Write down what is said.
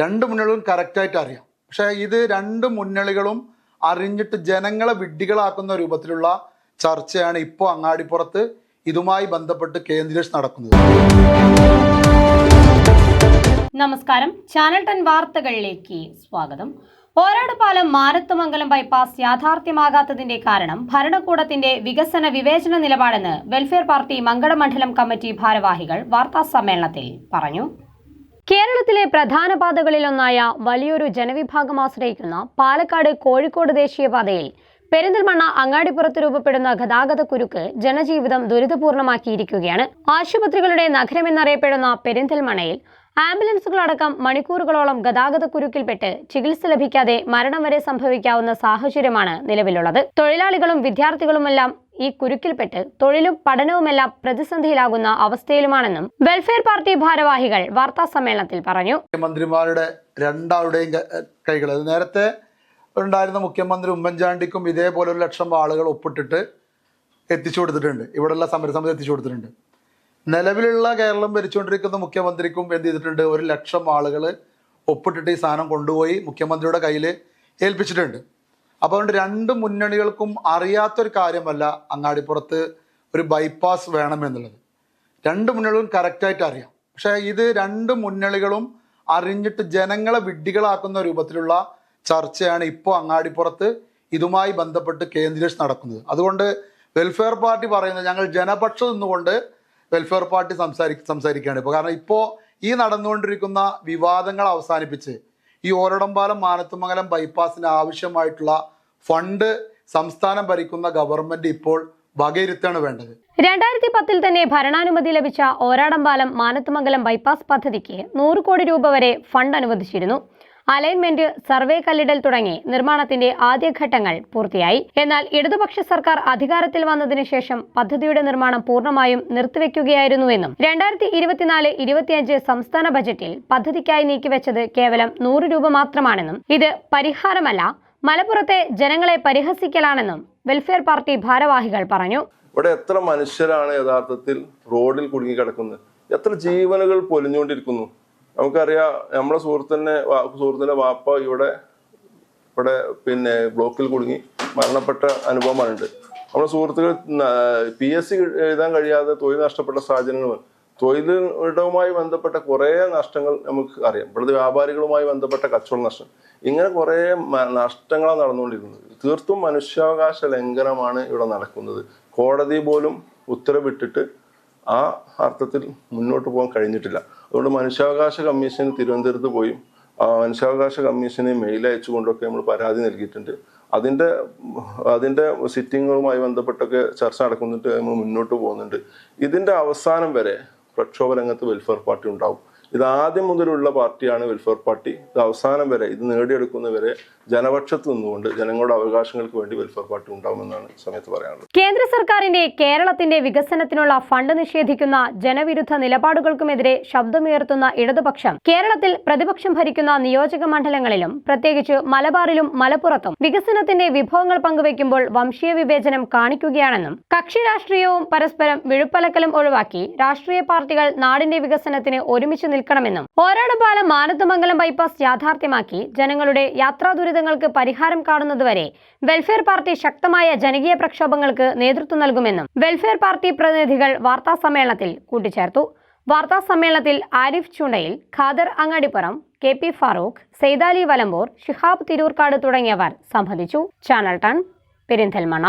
രണ്ട് മുന്നണികളും കറക്റ്റായിട്ട് അറിയാം. പക്ഷെ ഇത് രണ്ട് മുന്നണികളും അറിഞ്ഞിട്ട് ജനങ്ങളെ വിഡ്ഢികളാക്കുന്ന രൂപത്തിലുള്ള ചർച്ചയാണ് ഇപ്പോൾ അങ്ങാടിപ്പുറത്ത് ഇതുമായി ബന്ധപ്പെട്ട് കേന്ദ്രീകരിച്ച് നടക്കുന്നത്. നമസ്കാരം. ചാനൽ ടെൻ വാർത്തകളിലേക്ക് സ്വാഗതം. പോരാടുപാലം മാരത്തുമംഗലം ബൈപ്പാസ് യാഥാർത്ഥ്യമാകാത്തതിന്റെ കാരണം ഭരണകൂടത്തിന്റെ വികസന വിവേചന നിലപാടെന്ന് വെൽഫെയർ പാർട്ടി മങ്കടമണ്ഡലം കമ്മിറ്റി ഭാരവാഹികൾ വാർത്താ സമ്മേളനത്തിൽ പറഞ്ഞു. കേരളത്തിലെ പ്രധാന പാതകളിലൊന്നായ വലിയൊരു ജനവിഭാഗം ആശ്രയിക്കുന്ന പാലക്കാട് കോഴിക്കോട് ദേശീയപാതയിൽ പെരിന്തൽമണ്ണ അങ്ങാടിപ്പുറത്ത് രൂപപ്പെടുന്ന ഗതാഗത കുരുക്ക് ജനജീവിതം ദുരിതപൂർണമാക്കിയിരിക്കുകയാണ്. ആശുപത്രികളുടെ നഗരമെന്നറിയപ്പെടുന്ന പെരിന്തൽമണ്ണയിൽ ആംബുലൻസുകളടക്കം മണിക്കൂറുകളോളം ഗതാഗത കുരുക്കിൽപ്പെട്ട് ചികിത്സ ലഭിക്കാതെ മരണം വരെ സംഭവിക്കാവുന്ന സാഹചര്യമാണ് നിലവിലുള്ളത്. തൊഴിലാളികളും വിദ്യാർത്ഥികളുമെല്ലാം ഈ കുരുക്കിൽപ്പെട്ട് തൊഴിലും പഠനവുമെല്ലാം പ്രതിസന്ധിയിലാകുന്ന അവസ്ഥയിലുമാണെന്നും വെൽഫെയർ പാർട്ടി ഭാരവാഹികൾ വാർത്താ സമ്മേളനത്തിൽ പറഞ്ഞു. മുഖ്യമന്ത്രിമാരുടെ രണ്ടാളുടെയും കൈകൾ. നേരത്തെ ഉണ്ടായിരുന്ന മുഖ്യമന്ത്രി ഉമ്മൻചാണ്ടിക്കും ഇതേപോലെ ഒരു ലക്ഷം ആളുകൾ ഒപ്പിട്ടിട്ട് എത്തിച്ചു കൊടുത്തിട്ടുണ്ട്. ഇവിടെയുള്ള സമരസമിതി എത്തിച്ചു കൊടുത്തിട്ടുണ്ട്. നിലവിലുള്ള കേരളം ഭരിച്ചുകൊണ്ടിരിക്കുന്ന മുഖ്യമന്ത്രിക്കും എന്ത് ചെയ്തിട്ടുണ്ട്? ഒരു ലക്ഷം ആളുകൾ ഒപ്പിട്ടിട്ട് ഈ സാധനം കൊണ്ടുപോയി മുഖ്യമന്ത്രിയുടെ കയ്യിൽ ഏൽപ്പിച്ചിട്ടുണ്ട്. അതുകൊണ്ട് രണ്ട് മുന്നണികൾക്കും അറിയാത്തൊരു കാര്യമല്ല അങ്ങാടിപ്പുറത്ത് ഒരു ബൈപ്പാസ് വേണമെന്നുള്ളത്. രണ്ട് മുന്നണികളും കറക്റ്റായിട്ട് അറിയാം. പക്ഷേ ഇത് രണ്ട് മുന്നണികളും അറിഞ്ഞിട്ട് ജനങ്ങളെ വിഡ്ഢികളാക്കുന്ന രൂപത്തിലുള്ള ചർച്ചയാണ് ഇപ്പോൾ അങ്ങാടിപ്പുറത്ത് ഇതുമായി ബന്ധപ്പെട്ട് കേന്ദ്രീകരിച്ച് നടക്കുന്നത്. അതുകൊണ്ട് വെൽഫെയർ പാർട്ടി പറയുന്നത് ഞങ്ങൾ ജനപക്ഷം നിന്നുകൊണ്ട് വെൽഫെയർ പാർട്ടി സംസാരി സംസാരിക്കുകയാണ് ഇപ്പോൾ കാരണം ഇപ്പോൾ ഈ നടന്നുകൊണ്ടിരിക്കുന്ന വിവാദങ്ങൾ അവസാനിപ്പിച്ച് ഈ ഓരടമ്പാലം മാനത്തുമംഗലം ബൈപ്പാസിന് ആവശ്യമായിട്ടുള്ള ഫണ്ട് സംസ്ഥാനം ഭരിക്കുന്ന ഗവൺമെന്റ് ഇപ്പോൾ വകയിരുത്താണ് വേണ്ടത്. രണ്ടായിരത്തി പത്തിൽ തന്നെ ഭരണാനുമതി ലഭിച്ച ഓരാടമ്പാലം മാനത്തുമംഗലം ബൈപ്പാസ് പദ്ധതിക്ക് നൂറ് കോടി രൂപ വരെ ഫണ്ട് അനുവദിച്ചിരുന്നു. അലൈൻമെന്റ് സർവേ കല്ലിടൽ തുടങ്ങി നിർമ്മാണത്തിന്റെ ആദ്യഘട്ടങ്ങൾ പൂർത്തിയായി. എന്നാൽ ഇടതുപക്ഷ സർക്കാർ അധികാരത്തിൽ വന്നതിനു ശേഷം പദ്ധതിയുടെ നിർമ്മാണം പൂർണമായും നിർത്തിവെക്കുകയായിരുന്നുവെന്നും രണ്ടായിരത്തി ഇരുപത്തിനാല് ഇരുപത്തിയഞ്ച് സംസ്ഥാന ബജറ്റിൽ പദ്ധതിക്കായി നീക്കിവെച്ചത് കേവലം നൂറ് രൂപ മാത്രമാണെന്നും ഇത് പരിഹാരമല്ല മലപ്പുറത്തെ ജനങ്ങളെ പരിഹസിക്കലാണെന്നും വെൽഫെയർ പാർട്ടി ഭാരവാഹികൾ പറഞ്ഞു. ഇവിടെ എത്ര മനുഷ്യരാണ് യഥാർത്ഥത്തിൽ റോഡിൽ കുടുങ്ങിക്കിടക്കുന്നത്? എത്ര ജീവനുകൾ പൊലിഞ്ഞുകൊണ്ടിരിക്കുന്നു? നമുക്കറിയാം നമ്മുടെ സുഹൃത്തിനെ സുഹൃത്തിന്റെ വാപ്പ ഇവിടെ ഇവിടെ പിന്നെ ബ്ലോക്കിൽ കുടുങ്ങി മരണപ്പെട്ട അനുഭവമാണുണ്ട്. നമ്മുടെ സുഹൃത്തുക്കൾ പി എസ് സി എഴുതാൻ കഴിയാതെ തൊഴിൽ നഷ്ടപ്പെട്ട സാഹചര്യങ്ങൾ തൊഴിലിടവുമായി ബന്ധപ്പെട്ട കുറേ നഷ്ടങ്ങൾ നമുക്ക് അറിയാം. ഇവിടുത്തെ വ്യാപാരികളുമായി ബന്ധപ്പെട്ട കച്ചവട നഷ്ടം. ഇങ്ങനെ കുറേ നഷ്ടങ്ങളാണ് നടന്നുകൊണ്ടിരിക്കുന്നത്. തീർത്തും മനുഷ്യാവകാശ ലംഘനമാണ് ഇവിടെ നടക്കുന്നത്. കോടതി പോലും ഉത്തരവിട്ടിട്ട് ആ അർത്ഥത്തിൽ മുന്നോട്ട് പോകാൻ കഴിഞ്ഞിട്ടില്ല. അതുകൊണ്ട് മനുഷ്യാവകാശ കമ്മീഷൻ തിരുവനന്തപുരത്ത് പോയി മനുഷ്യാവകാശ കമ്മീഷന് മെയിൽ അയച്ചുകൊണ്ടൊക്കെ നമ്മൾ പരാതി നൽകിയിട്ടുണ്ട്. അതിന്റെ അതിന്റെ സിറ്റിങ്ങുകളുമായി ബന്ധപ്പെട്ടൊക്കെ ചർച്ച നടക്കുന്നിട്ട് നമ്മൾ മുന്നോട്ട് പോകുന്നുണ്ട്. ഇതിന്റെ അവസാനം വരെ പ്രക്ഷോഭ രംഗത്ത് വെൽഫെയർ പാർട്ടി ഉണ്ടാവും. ഇത് ആദ്യം മുതലുള്ള പാർട്ടിയാണ് വെൽഫെയർ പാർട്ടി. ഇത് അവസാനം വരെ ഇത് നേടിയെടുക്കുന്നവരെ ജനപക്ഷത്ത് നിന്നുകൊണ്ട് ജനങ്ങളുടെ അവകാശങ്ങൾക്ക് വേണ്ടി വെൽഫെയർ പാർട്ടി ഉണ്ടാവുമെന്നാണ് സമയത്ത് പറയാനുള്ളത്. കേന്ദ്ര സർക്കാരിന്റെ കേരളത്തിന്റെ വികസനത്തിനുള്ള ഫണ്ട് നിഷേധിക്കുന്ന ജനവിരുദ്ധ നിലപാടുകൾക്കുമെതിരെ ശബ്ദമുയർത്തുന്ന ഇടതുപക്ഷം കേരളത്തിൽ പ്രതിപക്ഷം ഭരിക്കുന്ന നിയോജക മണ്ഡലങ്ങളിലും പ്രത്യേകിച്ച് മലബാറിലും മലപ്പുറത്തും വികസനത്തിന്റെ വിഭവങ്ങൾ പങ്കുവയ്ക്കുമ്പോൾ വംശീയ വിവേചനം കാണിക്കുകയാണെന്നും കക്ഷി രാഷ്ട്രീയവും പരസ്പരം വിഴുപ്പലക്കലും ഒഴിവാക്കി രാഷ്ട്രീയ പാർട്ടികൾ നാടിന്റെ വികസനത്തിന് ഒരുമിച്ച് നിൽക്കണമെന്നും. ഓരാടുപാലം മാനത്തുമംഗലം ബൈപ്പാസ് യാഥാർത്ഥ്യമാക്കി ജനങ്ങളുടെ യാത്രാ ദുരിതങ്ങൾക്ക് പരിഹാരം കാണുന്നതുവരെ വെൽഫെയർ പാർട്ടി ശക്തമായ ജനകീയ പ്രക്ഷോഭങ്ങൾക്ക് നേതൃത്വം നൽകുമെന്നും വെൽഫെയർ പാർട്ടി പ്രതിനിധികൾ വാർത്താ സമ്മേളനത്തിൽ കൂട്ടിച്ചേർത്തു. വാർത്താ സമ്മേളനത്തിൽ ആരിഫ് ചുണ്ടയിൽ ഖാദർ അങ്ങാടിപ്പുറം കെ പി ഫാറൂഖ് സെയ്താലി വലമ്പൂർ ഷിഹാബ് തിരൂർക്കാട് തുടങ്ങിയവർ സംബന്ധിച്ചു. ചാനൽ ടൺ പെരിന്തൽമണ്ണ.